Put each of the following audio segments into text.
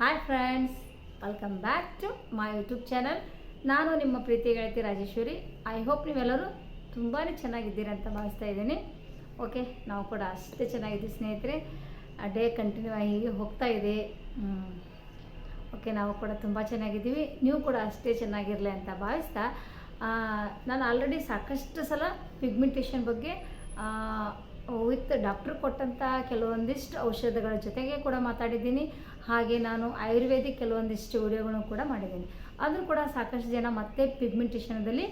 Hi friends welcome back to my YouTube channel ನಾನು ನಿಮ್ಮ ಪ್ರೀತಿ ಗೆಳತಿ ರಾಜೇಶ್ವರಿ. ಐ ಹೋಪ್ ನೀವೆಲ್ಲರೂ ತುಂಬಾ ಚೆನ್ನಾಗಿದ್ದೀರಿ ಅಂತ ಭಾವಿಸ್ತಾ ಇದ್ದೀನಿ. ಓಕೆ ನಾವು ಕೂಡ ಅಷ್ಟೇ ಚೆನ್ನಾಗಿದ್ದೀವಿ ಸ್ನೇಹಿತರೆ. ಡೇ ಕಂಟಿನ್ಯೂ ಆಗಿ ಹೀಗೆ ಹೋಗ್ತಾ ಇದೆ. ಓಕೆ ನಾವು ಕೂಡ ತುಂಬ ಚೆನ್ನಾಗಿದ್ದೀವಿ. ನೀವು ಕೂಡ ಅಷ್ಟೇ ಚೆನ್ನಾಗಿರಲಿ ಅಂತ ಭಾವಿಸ್ತಾ ನಾನು ಆಲ್ರೆಡಿ ಸಾಕಷ್ಟು ಸಲ ಪಿಗ್ಮೆಂಟೇಷನ್ ಬಗ್ಗೆ ವಿತ್ ಡಾಕ್ಟ್ರ್ ಕೊಟ್ಟಂಥ ಕೆಲವೊಂದಿಷ್ಟು ಔಷಧಗಳ ಜೊತೆಗೆ ಕೂಡ ಮಾತಾಡಿದ್ದೀನಿ. ಹಾಗೆ ನಾನು ಆಯುರ್ವೇದಿಕ್ ಕೆಲವೊಂದಿಷ್ಟು ವಿಡಿಯೋಗಳನ್ನು ಕೂಡ ಮಾಡಿದ್ದೀನಿ. ಆದರೂ ಕೂಡ ಸಾಕಷ್ಟು ಜನ ಮತ್ತೆ ಪಿಗ್ಮೆಂಟೇಷನಲ್ಲಿ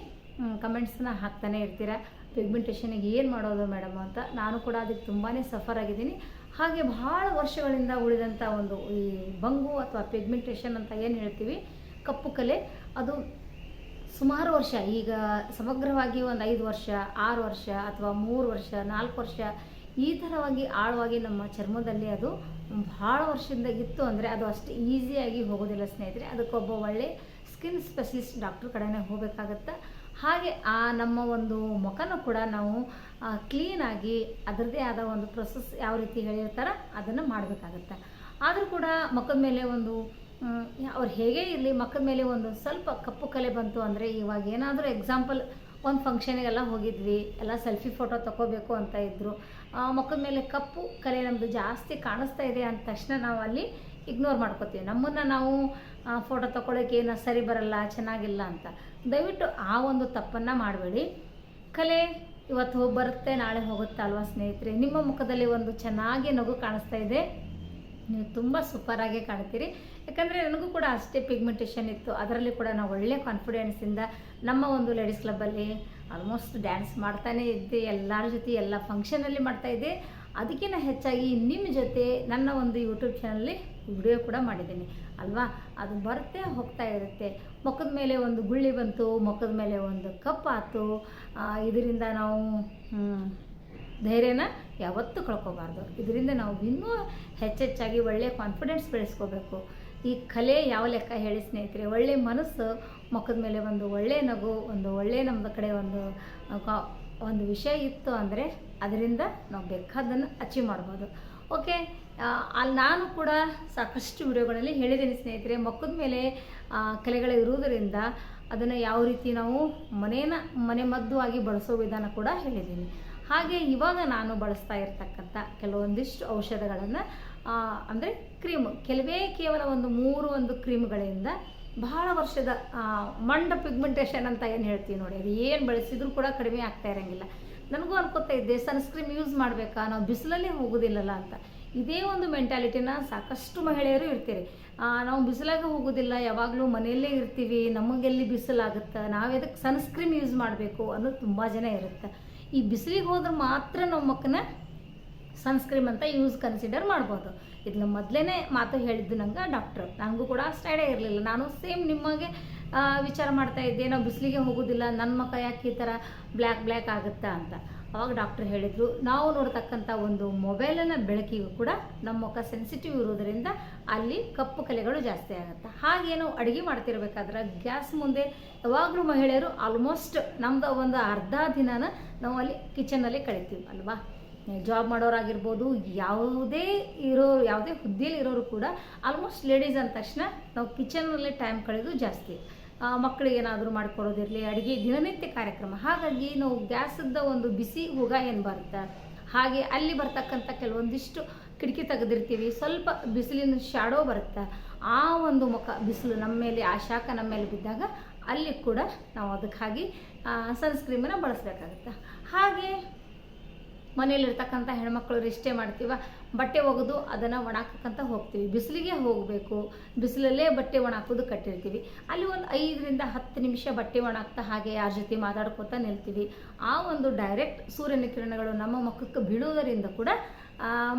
ಕಮೆಂಟ್ಸನ್ನ ಹಾಕ್ತಾನೆ ಇರ್ತೀರ? ಪಿಗ್ಮೆಂಟೇಷನಿಗೆ ಏನು ಮಾಡೋದು ಮೇಡಮ್ ಅಂತ? ನಾನು ಕೂಡ ಅದಕ್ಕೆ ತುಂಬಾ ಸಫರ್ ಆಗಿದ್ದೀನಿ. ಹಾಗೆ ಭಾಳ ವರ್ಷಗಳಿಂದ ಉಳಿದಂಥ ಒಂದು ಈ ಬಂಗು ಅಥವಾ ಪಿಗ್ಮೆಂಟೇಷನ್ ಅಂತ ಏನು ಹೇಳ್ತೀವಿ? ಕಪ್ಪು ಕಲೆ. ಅದು ಸುಮಾರು ವರ್ಷ, ಈಗ ಸಮಗ್ರವಾಗಿ ಒಂದು ಐದು ವರ್ಷ, ಆರು ವರ್ಷ ಅಥವಾ ಮೂರು ವರ್ಷ, ನಾಲ್ಕು ವರ್ಷ ಈ ಥರವಾಗಿ ಆಳವಾಗಿ ನಮ್ಮ ಚರ್ಮದಲ್ಲಿ ಅದು ಭಾಳ ವರ್ಷದಿಂದ ಇತ್ತು ಅಂದರೆ ಅದು ಅಷ್ಟು ಈಸಿಯಾಗಿ ಹೋಗೋದಿಲ್ಲ ಸ್ನೇಹಿತರೆ. ಅದಕ್ಕೊಬ್ಬ ಒಳ್ಳೆ ಸ್ಕಿನ್ ಸ್ಪೆಷಲಿಸ್ಟ್ ಡಾಕ್ಟ್ರ್ ಕಡೆನೇ ಹೋಗಬೇಕಾಗತ್ತೆ? ಹಾಗೆ ಆ ನಮ್ಮ ಒಂದು ಮುಖನೂ ಕೂಡ ನಾವು ಕ್ಲೀನಾಗಿ ಅದರದ್ದೇ ಆದ ಒಂದು ಪ್ರೊಸೆಸ್ ಯಾವ ರೀತಿ ಹೇಳಿರ್ತಾರ ಅದನ್ನು ಮಾಡಬೇಕಾಗತ್ತೆ. ಆದರೂ ಕೂಡ ಮುಖದ ಮೇಲೆ ಒಂದು ಅವ್ರು ಹೇಗೆ ಇರಲಿ ಮಕ್ಕದ ಮೇಲೆ ಒಂದು ಸ್ವಲ್ಪ ಕಪ್ಪು ಕಲೆ ಬಂತು ಅಂದರೆ ಇವಾಗ ಏನಾದರೂ ಎಕ್ಸಾಂಪಲ್ ಒಂದು ಫಂಕ್ಷನಿಗೆಲ್ಲ ಹೋಗಿದ್ವಿ ಎಲ್ಲ ಸೆಲ್ಫಿ ಫೋಟೋ ತಗೋಬೇಕು ಅಂತ ಇದ್ದರು ಮುಖದ ಮೇಲೆ ಕಪ್ಪು ಕಲೆ ನಮ್ಮದು ಜಾಸ್ತಿ ಕಾಣಿಸ್ತಾ ಇದೆ ಅಂದ ತಕ್ಷಣ ನಾವು ಅಲ್ಲಿ ಇಗ್ನೋರ್ ಮಾಡ್ಕೋತೀವಿ. ನಮ್ಮನ್ನು ನಾವು ಫೋಟೋ ತಗೊಳ್ಳೋಕೆ ಏನು ಸರಿ ಬರಲ್ಲ, ಚೆನ್ನಾಗಿಲ್ಲ ಅಂತ. ದಯವಿಟ್ಟು ಆ ಒಂದು ತಪ್ಪನ್ನು ಮಾಡಬೇಡಿ. ಕಲೆ ಇವತ್ತು ಬರುತ್ತೆ, ನಾಳೆ ಹೋಗುತ್ತೆ ಅಲ್ವಾ ಸ್ನೇಹಿತರೆ? ನಿಮ್ಮ ಮುಖದಲ್ಲಿ ಒಂದು ಚೆನ್ನಾಗಿ ನಗು ಕಾಣಿಸ್ತಾ ಇದೆ. ನೀವು ತುಂಬ ಸೂಪರಾಗಿ ಕಾಣ್ತೀರಿ. ಯಾಕಂದರೆ ನನಗೂ ಕೂಡ ಅಷ್ಟೇ ಪಿಗ್ಮೆಂಟೇಷನ್ ಇತ್ತು. ಅದರಲ್ಲಿ ಕೂಡ ನಾವು ಒಳ್ಳೆ ಕಾನ್ಫಿಡೆನ್ಸಿಂದ ನಮ್ಮ ಒಂದು ಲೇಡೀಸ್ ಕ್ಲಬ್ಬಲ್ಲಿ ಆಲ್ಮೋಸ್ಟ್ ಡ್ಯಾನ್ಸ್ ಮಾಡ್ತಾನೇ ಇದ್ದೆ, ಎಲ್ಲರ ಜೊತೆ ಎಲ್ಲ ಫಂಕ್ಷನಲ್ಲಿ ಮಾಡ್ತಾ ಇದ್ದೆ. ಅದಕ್ಕಿಂತ ಹೆಚ್ಚಾಗಿ ನಿಮ್ಮ ಜೊತೆ ನನ್ನ ಒಂದು ಯೂಟ್ಯೂಬ್ ಚಾನಲ್ಲಿ ವಿಡಿಯೋ ಕೂಡ ಮಾಡಿದ್ದೀನಿ. ಅಲ್ವಾ? ಅದು ಬರುತ್ತೆ ಹೋಗ್ತಾ ಇರುತ್ತೆ. ಮುಖದ ಮೇಲೆ ಒಂದು ಗುಳ್ಳಿ ಬಂತು, ಮುಖದ ಮೇಲೆ ಒಂದು ಕಪ್ ಆಯಿತು ಇದರಿಂದ ನಾವು ಧೈರ್ಯನ ಯಾವತ್ತೂ ಕಳ್ಕೊಬಾರ್ದು. ಇದರಿಂದ ನಾವು ಇನ್ನೂ ಹೆಚ್ಚೆಚ್ಚಾಗಿ ಒಳ್ಳೆಯ ಕಾನ್ಫಿಡೆನ್ಸ್ ಬೆಳೆಸ್ಕೋಬೇಕು. ಈ ಕಲೆ ಯಾವ ಲೆಕ್ಕ ಹೇಳಿ ಸ್ನೇಹಿತರೆ ಒಳ್ಳೆಯ ಮನಸ್ಸು ಮುಖದ ಮೇಲೆ ಒಂದು ಒಳ್ಳೆಯ ನಗು, ಒಂದು ಒಳ್ಳೆಯ ನಮ್ಮ ಕಡೆ ಒಂದು ಒಂದು ವಿಷಯ ಇತ್ತು ಅಂದರೆ ಅದರಿಂದ ನಾವು ಬೇಕಾದನ್ನು ಅಚೀವ್ ಮಾಡ್ಬೋದು. ಓಕೆ ಅಲ್ಲಿ ನಾನು ಕೂಡ ಸಾಕಷ್ಟು ವಿಡಿಯೋಗಳಲ್ಲಿ ಹೇಳಿದ್ದೀನಿ ಸ್ನೇಹಿತರೆ, ಮುಖದ ಮೇಲೆ ಕಲೆಗಳಿರುವುದರಿಂದ ಅದನ್ನು ಯಾವ ರೀತಿ ನಾವು ಮನೇನ, ಮನೆ ಮದ್ದು ಆಗಿ ಬಳಸೋ ವಿಧಾನ ಕೂಡ ಹೇಳಿದ್ದೀನಿ. ಹಾಗೆ ಇವಾಗ ನಾನು ಬಳಸ್ತಾ ಇರ್ತಕ್ಕಂಥ ಕೆಲವೊಂದಿಷ್ಟು ಔಷಧಗಳನ್ನು ಅಂದರೆ ಕ್ರೀಮ್, ಕೆಲವೇ ಕೇವಲ ಒಂದು ಮೂರು ಒಂದು ಕ್ರೀಮ್ಗಳಿಂದ ಬಹಳ ವರ್ಷದ ಮಂಡ ಪಿಗ್ಮೆಂಟೇಷನ್ ಅಂತ ಏನು ಹೇಳ್ತೀವಿ ನೋಡಿ, ಅದು ಏನು ಬಳಸಿದ್ರು ಕೂಡ ಕಡಿಮೆ ಆಗ್ತಾ ಇರೋಂಗಿಲ್ಲ. ನನಗೂ ಅನ್ಕೋತಾ ಇದ್ದೆ ಸನ್ಸ್ಕ್ರೀಮ್ ಯೂಸ್ ಮಾಡಬೇಕಾ ನಾವು ಬಿಸಿಲಲ್ಲೇ ಹೋಗೋದಿಲ್ಲಲ್ಲ ಅಂತ. ಇದೇ ಒಂದು ಮೆಂಟಾಲಿಟಿನ ಸಾಕಷ್ಟು ಮಹಿಳೆಯರು ಇರ್ತೀರಿ. ನಾವು ಬಿಸಿಲಾಗೆ ಹೋಗೋದಿಲ್ಲ, ಯಾವಾಗಲೂ ಮನೆಯಲ್ಲೇ ಇರ್ತೀವಿ, ನಮಗೆಲ್ಲಿ ಬಿಸಿಲಾಗುತ್ತೆ ನಾವು ಎದಕ್ಕೆ ಸನ್ಸ್ಕ್ರೀಮ್ ಯೂಸ್ ಮಾಡಬೇಕು ಅನ್ನೋದು ತುಂಬ ಜನ ಇರುತ್ತೆ. ಈ ಬಿಸಿಲಿಗೆ ಹೋದ್ರೆ ಮಾತ್ರ ನಮ್ಮ ಮಕ್ಕನ ಸನ್ಸ್ಕ್ರೀಮ್ ಅಂತ ಯೂಸ್ ಕನ್ಸಿಡರ್ ಮಾಡ್ಬೋದು. ಇದನ್ನ ಮೊದಲೇ ಮಾತು ಹೇಳಿದ್ದು ನಂಗೆ ಡಾಕ್ಟ್ರು ನನಗೂ ಕೂಡ ಅಷ್ಟು ಇರಲಿಲ್ಲ. ನಾನು ಸೇಮ್ ನಿಮಗೆ ವಿಚಾರ ಮಾಡ್ತಾ ಇದ್ದೆ. ನಾವು ಬಿಸಿಲಿಗೆ ಹೋಗೋದಿಲ್ಲ. ನನ್ನ ಮಕ್ಕ ಯಾಕೆ ಈ ಥರ ಬ್ಲ್ಯಾಕ್ ಬ್ಲ್ಯಾಕ್ ಆಗುತ್ತಾ ಅಂತ. ಅವಾಗ ಡಾಕ್ಟ್ರ್ ಹೇಳಿದರು, ನಾವು ನೋಡ್ತಕ್ಕಂಥ ಒಂದು ಮೊಬೈಲನ್ನು ಬೆಳಕಿಗೂ ಕೂಡ ನಮ್ಮ ಮುಖ ಸೆನ್ಸಿಟಿವ್ ಇರೋದರಿಂದ ಅಲ್ಲಿ ಕಪ್ಪು ಕಲೆಗಳು ಜಾಸ್ತಿ ಆಗುತ್ತೆ. ಹಾಗೆ ನಾವು ಅಡುಗೆ ಮಾಡ್ತಿರ್ಬೇಕಾದ್ರೆ ಗ್ಯಾಸ್ ಮುಂದೆ ಯಾವಾಗಲೂ ಮಹಿಳೆಯರು ಆಲ್ಮೋಸ್ಟ್ ನಮ್ದು ಒಂದು ಅರ್ಧ ದಿನನ ನಾವು ಅಲ್ಲಿ ಕಿಚನಲ್ಲಿ ಕಳಿತೀವಿ ಅಲ್ವಾ? ಜಾಬ್ ಮಾಡೋರಾಗಿರ್ಬೋದು, ಯಾವುದೇ ಇರೋ, ಯಾವುದೇ ಹುದ್ದೆಯಲ್ಲಿ ಇರೋರು ಕೂಡ ಆಲ್ಮೋಸ್ಟ್ ಲೇಡೀಸ್ ಅಂದ ತಕ್ಷಣ ನಾವು ಕಿಚನ್ನಲ್ಲೇ ಟೈಮ್ ಕಳೆದು ಜಾಸ್ತಿ. ಮಕ್ಕಳಿಗೆ ಏನಾದರೂ ಮಾಡಿಕೊಡೋದಿರಲಿ, ಅಡುಗೆ, ದಿನನಿತ್ಯ ಕಾರ್ಯಕ್ರಮ. ಹಾಗಾಗಿ ನಾವು ಗ್ಯಾಸದ ಒಂದು ಬಿಸಿ ಹುಗ ಏನು ಬರುತ್ತೆ? ಹಾಗೆ ಅಲ್ಲಿ ಬರ್ತಕ್ಕಂಥ ಕೆಲವೊಂದಿಷ್ಟು ಕಿಟಕಿ ತೆಗೆದಿರ್ತೀವಿ, ಸ್ವಲ್ಪ ಬಿಸಿಲಿನ ಶಾಡೋ ಬರುತ್ತೆ. ಆ ಒಂದು ಮುಖ, ಬಿಸಿಲು ನಮ್ಮ ಮೇಲೆ, ಆ ಶಾಖ ನಮ್ಮ ಮೇಲೆ ಬಿದ್ದಾಗ ಅಲ್ಲಿ ಕೂಡ ನಾವು ಅದಕ್ಕಾಗಿ ಸನ್ಸ್ಕ್ರೀಮನ್ನು ಬಳಸಬೇಕಾಗುತ್ತೆ. ಹಾಗೆ ಮನೇಲಿರ್ತಕ್ಕಂಥ ಹೆಣ್ಮಕ್ಳು ರಿಷ್ಟೇ ಮಾಡ್ತೀವ, ಬಟ್ಟೆ ಒಗೆದು ಅದನ್ನು ಒಣಾಕಕ್ಕಂತ ಹೋಗ್ತೀವಿ. ಬಿಸಿಲಿಗೆ ಹೋಗಬೇಕು. ಬಿಸಿಲಲ್ಲೇ ಬಟ್ಟೆ ಒಣಾಕೋದು ಕಟ್ಟಿರ್ತೀವಿ. ಅಲ್ಲಿ ಒಂದು ಐದರಿಂದ ಹತ್ತು ನಿಮಿಷ ಬಟ್ಟೆ ಒಣಾಕ್ತಾ ಹಾಗೆ ಯಾರ ಜೊತೆ ಮಾತಾಡ್ಕೊತಾ ನಿಲ್ತೀವಿ. ಆ ಒಂದು ಡೈರೆಕ್ಟ್ ಸೂರ್ಯನ ಕಿರಣಗಳು ನಮ್ಮ ಮುಖಕ್ಕೆ ಬೀಳುವುದರಿಂದ ಕೂಡ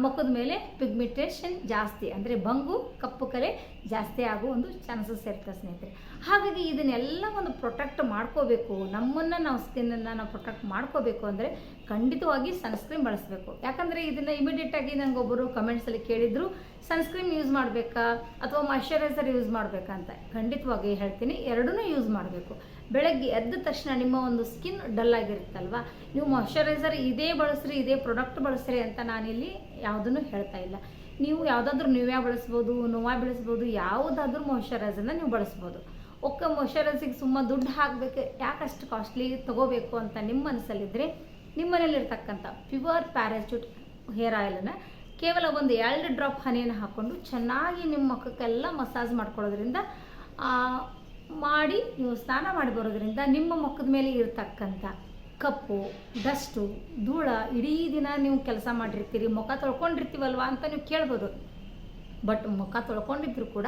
ಮುಖದ ಮೇಲೆ ಪಿಗ್ಮಿಟೇಷನ್ ಜಾಸ್ತಿ, ಅಂದರೆ ಬಂಗು, ಕಪ್ಪು ಕಲೆ ಜಾಸ್ತಿ ಆಗೋ ಒಂದು ಚಾನ್ಸಸ್ ಇರ್ತದೆ ಸ್ನೇಹಿತರೆ. ಹಾಗಾಗಿ ಇದನ್ನೆಲ್ಲ ಒಂದು ಪ್ರೊಟೆಕ್ಟ್ ಮಾಡ್ಕೋಬೇಕು. ನಮ್ಮನ್ನು ನಾವು ಸ್ಕಿನ್ನನ್ನು ನಾವು ಪ್ರೊಟೆಕ್ಟ್ ಮಾಡ್ಕೋಬೇಕು ಅಂದರೆ ಖಂಡಿತವಾಗಿ ಸನ್ಸ್ಕ್ರೀನ್ ಬಳಸಬೇಕು. ಯಾಕಂದರೆ ಇದನ್ನು ಇಮಿಡಿಯೇಟಾಗಿ ನಂಗೆ ಒಬ್ಬರು ಕಮೆಂಟ್ಸಲ್ಲಿ ಕೇಳಿದ್ರು ಸನ್ಸ್ಕ್ರೀನ್ ಯೂಸ್ ಮಾಡಬೇಕಾ? ಅಥವಾ ಮಾಯಶ್ಚರೈಸರ್ ಯೂಸ್ ಮಾಡಬೇಕಾ? ಅಂತ. ಖಂಡಿತವಾಗಿ ಹೇಳ್ತೀನಿ ಎರಡೂ ಯೂಸ್ ಮಾಡಬೇಕು. ಬೆಳಗ್ಗೆ ಎದ್ದ ತಕ್ಷಣ ನಿಮ್ಮ ಒಂದು ಸ್ಕಿನ್ ಡಲ್ ಆಗಿರುತ್ತಲ್ವ? ನೀವು ಮಾಯಶ್ಚರೈಸರ್ ಇದೇ ಬಳಸ್ರಿ, ಇದೇ ಪ್ರಾಡಕ್ಟ್ ಬಳಸ್ರಿ ಅಂತ ನಾನಿಲ್ಲಿ ಯಾವುದನ್ನು ಹೇಳ್ತಾ ಇಲ್ಲ. ನೀವು ಯಾವುದಾದ್ರೂ ನೀವ್ಯಾ ಬಳಸ್ಬೋದು ನೋವಾ ಬೆಳೆಸ್ಬೋದು, ಯಾವುದಾದ್ರೂ ಮಾಯಶ್ಚರೈಸರ್ನ ನೀವು ಬಳಸ್ಬೋದು. ಒಕ್ಕ ಮಾಯಶ್ಚರೈಸಿಗೆ ಸುಮ್ಮ ದುಡ್ಡು ಹಾಕಬೇಕು, ಯಾಕಷ್ಟು ಕಾಸ್ಟ್ಲಿ ತೊಗೋಬೇಕು ಅಂತ ನಿಮ್ಮ ಮನಸ್ಸಲ್ಲಿದ್ದರೆ ನಿಮ್ಮ ಮನೇಲಿರ್ತಕ್ಕಂಥ ಪ್ಯೂರ್ ಪ್ಯಾರಾಚೂಟ್ ಹೇರ್ ಆಯಿಲನ್ನು ಕೇವಲ ಒಂದು ಎರಡು ಡ್ರಾಪ್ ಹನಿಯನ್ನು ಹಾಕ್ಕೊಂಡು ಚೆನ್ನಾಗಿ ನಿಮ್ಮ ಮುಖಕ್ಕೆಲ್ಲ ಮಸಾಜ್ ಮಾಡ್ಕೊಳ್ಳೋದ್ರಿಂದ ಮಾಡಿ ನೀವು ಸ್ನಾನ ಮಾಡಿ ಬರೋದ್ರಿಂದ ನಿಮ್ಮ ಮುಖದ ಮೇಲೆ ಇರತಕ್ಕಂಥ ಕಪ್ಪು, ಡಸ್ಟು, ಧೂಳ ಇಡೀ ದಿನ ನೀವು ಕೆಲಸ ಮಾಡಿರ್ತೀರಿ, ಮುಖ ತೊಳ್ಕೊಂಡಿರ್ತೀವಲ್ವಾ ಅಂತ ನೀವು ಕೇಳ್ಬೋದು. ಬಟ್ ಮುಖ ತೊಳ್ಕೊಂಡಿದ್ರು ಕೂಡ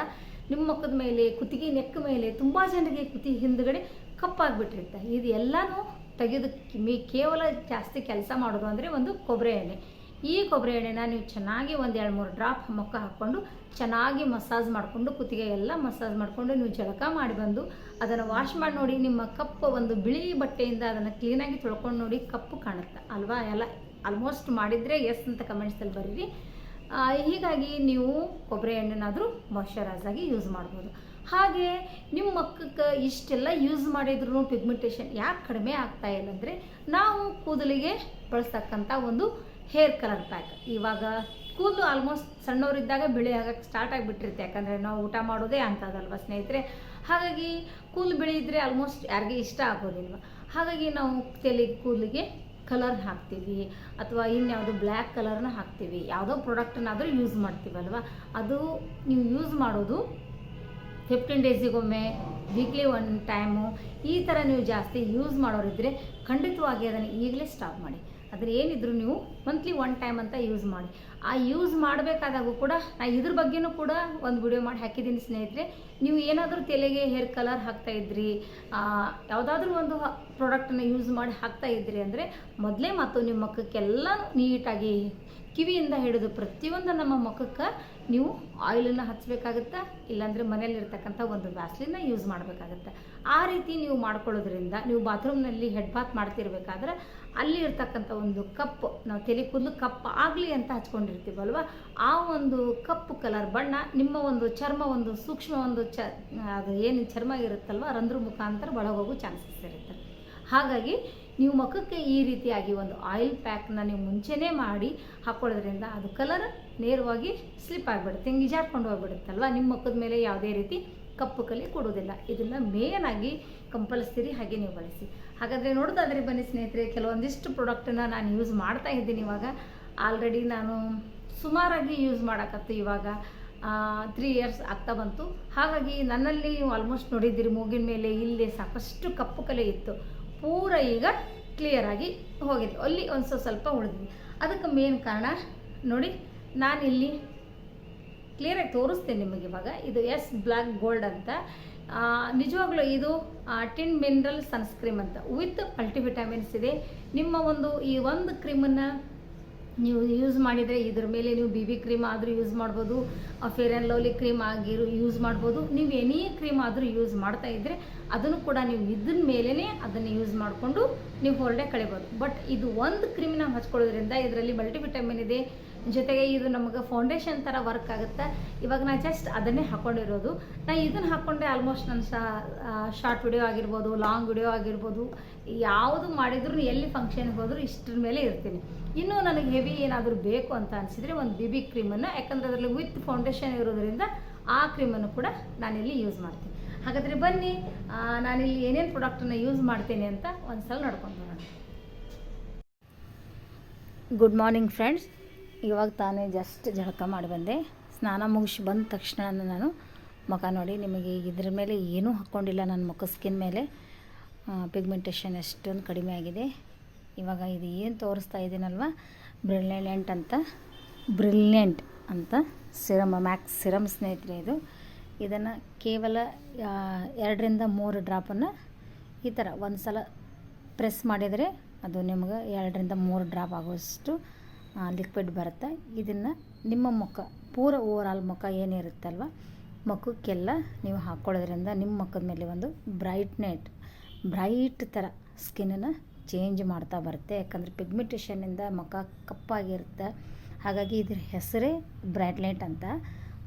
ನಿಮ್ಮ ಮುಖದ ಮೇಲೆ, ಕುತ್ತಿಗೆ ನೆಕ್ ಮೇಲೆ ತುಂಬ ಜನರಿಗೆ ಕುತ್ತಿಗೆ ಹಿಂದುಗಡೆ ಕಪ್ಪಾಗಿಬಿಟ್ಟಿರುತ್ತೆ. ಇದು ಎಲ್ಲನೂ ತೆಗೆಯೋದಕ್ಕೆ ಮೀ ಕೇವಲ ಜಾಸ್ತಿ ಕೆಲಸ ಮಾಡೋದು ಅಂದರೆ ಒಂದು ಕೊಬ್ಬರಿ ಎಣ್ಣೆ. ಈ ಕೊಬ್ಬರಿ ಎಣ್ಣೆನ ನೀವು ಚೆನ್ನಾಗಿ ಒಂದು ಎರಡು ಮೂರು ಡ್ರಾಪ್ ಮುಖ ಹಾಕ್ಕೊಂಡು ಚೆನ್ನಾಗಿ ಮಸಾಜ್ ಮಾಡಿಕೊಂಡು ಕುತ್ತಿಗೆ ಎಲ್ಲ ಮಸಾಜ್ ಮಾಡಿಕೊಂಡು ನೀವು ಜಳಕ ಮಾಡಿ ಬಂದು ಅದನ್ನು ವಾಶ್ ಮಾಡಿ ನೋಡಿ, ನಿಮ್ಮ ಕಪ್ಪು ಒಂದು ಬಿಳಿ ಬಟ್ಟೆಯಿಂದ ಅದನ್ನು ಕ್ಲೀನಾಗಿ ತೊಳ್ಕೊಂಡು ನೋಡಿ ಕಪ್ಪು ಕಾಣುತ್ತೆ. ಅಲ್ವಾ? ಎಲ್ಲ ಆಲ್ಮೋಸ್ಟ್ ಮಾಡಿದರೆ ಎಸ್ ಅಂತ ಕಮೆಂಟ್ಸಲ್ಲಿ ಬರೀರಿ. ಹೀಗಾಗಿ ನೀವು ಕೊಬ್ಬರಿ ಎಣ್ಣೆನಾದರೂ ಮಾಯಶ್ಚರೈಸ್ ಆಗಿ ಯೂಸ್ ಮಾಡ್ಬೋದು. ಹಾಗೆ ನಿಮ್ಮ ಮಕ್ಕಕ್ಕೆ ಇಷ್ಟೆಲ್ಲ ಯೂಸ್ ಮಾಡಿದ್ರು ಪಿಗ್ಮೆಂಟೇಷನ್ ಯಾಕೆ ಕಡಿಮೆ ಆಗ್ತಾ ಇಲ್ಲ ಅಂದರೆ ನಾವು ಕೂದಲಿಗೆ ಬಳಸ್ತಕ್ಕಂಥ ಒಂದು ಹೇರ್ ಕಲರ್ ಪ್ಯಾಕ್ ಇವಾಗ ಕೂದಲು ಆಲ್ಮೋಸ್ಟ್ ಸಣ್ಣವರಿದ್ದಾಗ ಬಿಳಿ ಆಗಕ್ಕೆ ಸ್ಟಾರ್ಟ್ ಆಗಿಬಿಟ್ಟಿರುತ್ತೆ. ಯಾಕಂದರೆ ನಾವು ಊಟ ಮಾಡೋದೇ ಅಂಥದ್ದಲ್ವ ಸ್ನೇಹಿತರೆ? ಹಾಗಾಗಿ ಕೂದಲು ಬಿಳಿ ಇದ್ದರೆ ಆಲ್ಮೋಸ್ಟ್ ಯಾರಿಗೆ ಇಷ್ಟ ಆಗೋದಿಲ್ವ? ಹಾಗಾಗಿ ನಾವು ತಲೆ ಕೂದಲಿಗೆ ಕಲರ್ ಹಾಕ್ತೀವಿ. ಅಥವಾ ಇನ್ಯಾವುದು ಬ್ಲ್ಯಾಕ್ ಕಲರ್ನ ಹಾಕ್ತೀವಿ. ಯಾವುದೋ ಪ್ರಾಡಕ್ಟನ್ನಾದರೂ ಯೂಸ್ ಮಾಡ್ತೀವಲ್ವ? ಅದು ನೀವು ಯೂಸ್ ಮಾಡೋದು ಫಿಫ್ಟೀನ್ ಡೇಸಿಗೊಮ್ಮೆ ವೀಕ್ಲಿ ಒನ್ ಟೈಮು ಈ ಥರ ನೀವು ಜಾಸ್ತಿ ಯೂಸ್ ಮಾಡೋರಿದ್ದರೆ ಖಂಡಿತವಾಗಿ ಅದನ್ನು ಈಗಲೇ ಸ್ಟಾಪ್ ಮಾಡಿ. ಅದ್ರ ಏನಿದ್ರು ನೀವು ಮಂತ್ಲಿ ಒನ್ ಟೈಮ್ ಅಂತ ಯೂಸ್ ಮಾಡಿ. ಆ ಯೂಸ್ ಮಾಡಬೇಕಾದಾಗೂ ಕೂಡ ನಾ ಇದ್ರ ಬಗ್ಗೆನೂ ಕೂಡ ಒಂದು ವಿಡಿಯೋ ಮಾಡಿ ಹಾಕಿದ್ದೀನಿ ಸ್ನೇಹಿತರೆ. ನೀವು ಏನಾದರೂ ತಲೆಗೆ ಹೇರ್ ಕಲರ್ ಹಾಕ್ತಾ ಇದ್ರಿ ಯಾವುದಾದ್ರೂ ಒಂದು ಪ್ರಾಡಕ್ಟನ್ನು ಯೂಸ್ ಮಾಡಿ ಹಾಕ್ತಾ ಇದ್ರಿ ಅಂದರೆ ಮೊದಲೇ ಮತ್ತು ನಿಮ್ಮ ಮಕ್ಕಕ್ಕೆಲ್ಲ ನೀಟಾಗಿ ಕಿವಿಯಿಂದ ಹಿಡಿದು ಪ್ರತಿಯೊಂದು ನಮ್ಮ ಮುಖಕ್ಕೆ ನೀವು ಆಯಿಲನ್ನು ಹಚ್ಚಬೇಕಾಗುತ್ತೆ ಇಲ್ಲಾಂದರೆ ಮನೆಯಲ್ಲಿರ್ತಕ್ಕಂಥ ಒಂದು ವ್ಯಾಸ್ಲಿನ ಯೂಸ್ ಮಾಡಬೇಕಾಗುತ್ತೆ? ಆ ರೀತಿ ನೀವು ಮಾಡ್ಕೊಳ್ಳೋದ್ರಿಂದ ನೀವು ಬಾತ್ರೂಮ್ನಲ್ಲಿ ಹೆಡ್ ಬಾತ್ ಮಾಡ್ತಿರ್ಬೇಕಾದ್ರೆ ಅಲ್ಲಿ ಇರ್ತಕ್ಕಂಥ ಒಂದು ಕಪ್, ನಾವು ತಲೆ ಕೂದಲು ಕಪ್ ಆಗಲಿ ಅಂತ ಹಚ್ಕೊಂಡಿರ್ತೀವಲ್ವ, ಆ ಒಂದು ಕಪ್ಪು ಕಲರ್ ಬಣ್ಣ ನಿಮ್ಮ ಒಂದು ಚರ್ಮ, ಒಂದು ಸೂಕ್ಷ್ಮ ಒಂದು ಚ, ಅದು ಏನು ಚರ್ಮ ಇರುತ್ತಲ್ವ, ರಂಧ್ರ ಮುಖಾಂತರ ಒಳಗೋಗೋ ಚಾನ್ಸಸ್ ಇರುತ್ತೆ. ಹಾಗಾಗಿ ನೀವು ಮುಖಕ್ಕೆ ಈ ರೀತಿಯಾಗಿ ಒಂದು ಆಯಿಲ್ ಪ್ಯಾಕ್ನ ನೀವು ಮುಂಚೆನೇ ಮಾಡಿ ಹಾಕ್ಕೊಳ್ಳೋದ್ರಿಂದ ಅದು ಕಲರ್ ನೇರವಾಗಿ ಸ್ಲಿಪ್ ಆಗಿಬಿಡುತ್ತೆ. ಹಿಂಗೆ ಇಜಾಡ್ಕೊಂಡು ಹೋಗ್ಬಿಡುತ್ತಲ್ವ? ನಿಮ್ಮ ಮುಖದ ಮೇಲೆ ಯಾವುದೇ ರೀತಿ ಕಪ್ಪು ಕಲಿ ಕೊಡೋದಿಲ್ಲ ಇದನ್ನು ಮೇನ್ ಆಗಿ ಕಂಪಲ್ಸರಿ ಹಾಗೆ ನೀವು ಬಳಸಿ. ಹಾಗಾದರೆ ನೋಡೋದಾದ್ರೆ ಬನ್ನಿ ಸ್ನೇಹಿತರೆ, ಕೆಲವೊಂದಿಷ್ಟು ಪ್ರಾಡಕ್ಟನ್ನು ನಾನು ಯೂಸ್ ಮಾಡ್ತಾ ಇದ್ದೀನಿ ಇವಾಗ. ಆಲ್ರೆಡಿ ನಾನು ಸುಮಾರಾಗಿ ಯೂಸ್ ಮಾಡೋಕತ್ತು ಇವಾಗ. ತ್ರೀ ಇಯರ್ಸ್ ಆಗ್ತಾ ಬಂತು. ಹಾಗಾಗಿ ನನ್ನಲ್ಲಿ ಆಲ್ಮೋಸ್ಟ್ ನೋಡಿದ್ದೀರಿ ಮೂಗಿನ ಮೇಲೆ ಇಲ್ಲಿ ಸಾಕಷ್ಟು ಕಪ್ಪು ಕಲೆ ಇತ್ತು. ಪೂರ ಈಗ ಕ್ಲಿಯರಾಗಿ ಹೋಗಿದೆ. ಅಲ್ಲಿ ಒಂದು ಸ್ವಲ್ಪ ಉಳಿದ್ವಿ ಅದಕ್ಕೆ ಮೇನ್ ಕಾರಣ, ನೋಡಿ, ನಾನಿಲ್ಲಿ ಕ್ಲಿಯರಾಗಿ ತೋರಿಸ್ತೇನೆ ನಿಮಗೆ ಇವಾಗ. ಇದು ಎಸ್ ಬ್ಲ್ಯಾಕ್ ಗೋಲ್ಡ್ ಅಂತ. ನಿಜವಾಗ್ಲೂ ಇದು ಟಿನ್ ಮಿನರಲ್ ಸನ್ಸ್ಕ್ರೀಮ್ ಅಂತ. ವಿತ್ ಮಲ್ಟಿವಿಟಮಿನ್ಸ್ ಇದೆ. ನಿಮ್ಮ ಒಂದು ಈ ಒಂದು ಕ್ರೀಮನ್ನು ನೀವು ಯೂಸ್ ಮಾಡಿದರೆ ಇದ್ರ ಮೇಲೆ ನೀವು ಬಿ ಬಿ ಕ್ರೀಮ್ ಆದರೂ ಯೂಸ್ ಮಾಡ್ಬೋದು ಫೇರ್ ಆ್ಯಂಡ್ ಲವ್ಲಿ ಕ್ರೀಮ್ ಆಗಿರೋ ಯೂಸ್ ಮಾಡ್ಬೋದು. ನೀವು ಎನಿ ಕ್ರೀಮ್ ಆದರೂ ಯೂಸ್ ಮಾಡ್ತಾ ಇದ್ದರೆ ಅದನ್ನು ಕೂಡ ನೀವು ಇದನ್ನ ಮೇಲೇ ಅದನ್ನು ಯೂಸ್ ಮಾಡಿಕೊಂಡು ನೀವು ಹೊರಡೆ ಕಳಿಬೋದು. ಬಟ್ ಇದು ಒಂದು ಕ್ರೀಮ್ ನಾವು ಹಚ್ಕೊಳ್ಳೋದ್ರಿಂದ ಇದರಲ್ಲಿ ಮಲ್ಟಿವಿಟಮಿನ್ ಇದೆ. ಜೊತೆಗೆ ಇದು ನಮಗೆ ಫೌಂಡೇಶನ್ ಥರ ವರ್ಕ್ ಆಗುತ್ತೆ. ಇವಾಗ ನಾನು ಜಸ್ಟ್ ಅದನ್ನೇ ಹಾಕ್ಕೊಂಡಿರೋದು ನಾನು ಇದನ್ನು ಹಾಕ್ಕೊಂಡೆ ಆಲ್ಮೋಸ್ಟ್ ನನ್ನ ಶಾರ್ಟ್ ವಿಡಿಯೋ ಆಗಿರ್ಬೋದು ಲಾಂಗ್ ವಿಡಿಯೋ ಆಗಿರ್ಬೋದು, ಯಾವುದು ಮಾಡಿದ್ರು ಎಲ್ಲಿ ಫಂಕ್ಷನ್ಗೆ ಹೋದರೂ ಇಷ್ಟರ ಮೇಲೆ ಇರ್ತೀನಿ. ಇನ್ನೂ ನನಗೆ ಹೆವಿ ಏನಾದರೂ ಬೇಕು ಅಂತ ಅನಿಸಿದರೆ ಒಂದು ಬಿ ಬಿ ಕ್ರೀಮನ್ನು ಯಾಕಂದರೆ ಅದರಲ್ಲಿ ವಿತ್ ಫೌಂಡೇಶನ್ ಇರೋದರಿಂದ ಆ ಕ್ರೀಮನ್ನು ಕೂಡ ನಾನಿಲ್ಲಿ ಯೂಸ್ ಮಾಡ್ತೀನಿ. ಹಾಗಾದರೆ ಬನ್ನಿ ನಾನಿಲ್ಲಿ ಏನೇನು ಪ್ರಾಡಕ್ಟನ್ನು ಯೂಸ್ ಮಾಡ್ತೀನಿ ಅಂತ ಒಂದು ಸಲ ನೋಡ್ಕೊಂಡು ಬರೋಣ. ಗುಡ್ ಮಾರ್ನಿಂಗ್ ಫ್ರೆಂಡ್ಸ್ ಇವಾಗ ತಾನೇ ಜಸ್ಟ್ ಜಳಕ ಮಾಡಿ ಬಂದೆ. ಸ್ನಾನ ಮುಗಿಸಿ ಬಂದ ತಕ್ಷಣ ನಾನು ಮುಖ ನೋಡಿ ನಿಮಗೆ ಇದ್ರ ಮೇಲೆ ಏನೂ ಹಾಕ್ಕೊಂಡಿಲ್ಲ. ನನ್ನ ಮುಖ ಸ್ಕಿನ್ ಮೇಲೆ ಪಿಗ್ಮೆಂಟೇಷನ್ ಎಷ್ಟೊಂದು ಕಡಿಮೆ ಆಗಿದೆ. ಇವಾಗ ಇದು ಏನು ತೋರಿಸ್ತಾ ಇದ್ದೀನಲ್ವ ಬ್ರಿಲಿಯಂಟ್ ಅಂತ. ಬ್ರಿಲಿಯಂಟ್ ಅಂತ. ಸಿರಮ್ ಮ್ಯಾಕ್ಸ್ ಸಿರಮ್ ಸ್ನೇಹಿತರೆ ಇದು. ಇದನ್ನು ಕೇವಲ ಎರಡರಿಂದ ಮೂರು ಡ್ರಾಪನ್ನು ಈ ಥರ ಒಂದು ಸಲ ಪ್ರೆಸ್ ಮಾಡಿದರೆ ಅದು ನಿಮ್ಗೆ ಎರಡರಿಂದ ಮೂರು ಡ್ರಾಪ್ ಆಗೋಷ್ಟು ಲಿಕ್ವಿಡ್ ಬರುತ್ತೆ. ಇದನ್ನು ನಿಮ್ಮ ಮುಖ, ಪೂರ ಓವರಾಲ್ ಮುಖ ಏನಿರುತ್ತಲ್ವ? ಮುಖಕ್ಕೆಲ್ಲ ನೀವು ಹಾಕ್ಕೊಳ್ಳೋದ್ರಿಂದ ನಿಮ್ಮ ಮುಖದ ಮೇಲೆ ಒಂದು ಬ್ರೈಟ್ನೆಟ್ ಬ್ರೈಟ್ ಥರ ಸ್ಕಿನ್ನನ್ನು ಚೇಂಜ್ ಮಾಡ್ತಾ ಬರುತ್ತೆ. ಯಾಕಂದರೆ ಪಿಗ್ಮೆಂಟೇಷನ್ನಿಂದ ಮುಖ ಕಪ್ಪಾಗಿರುತ್ತೆ. ಹಾಗಾಗಿ ಇದ್ರ ಹೆಸರೇ ಬ್ರೈಟ್ ಲೈಟ್ ಅಂತ.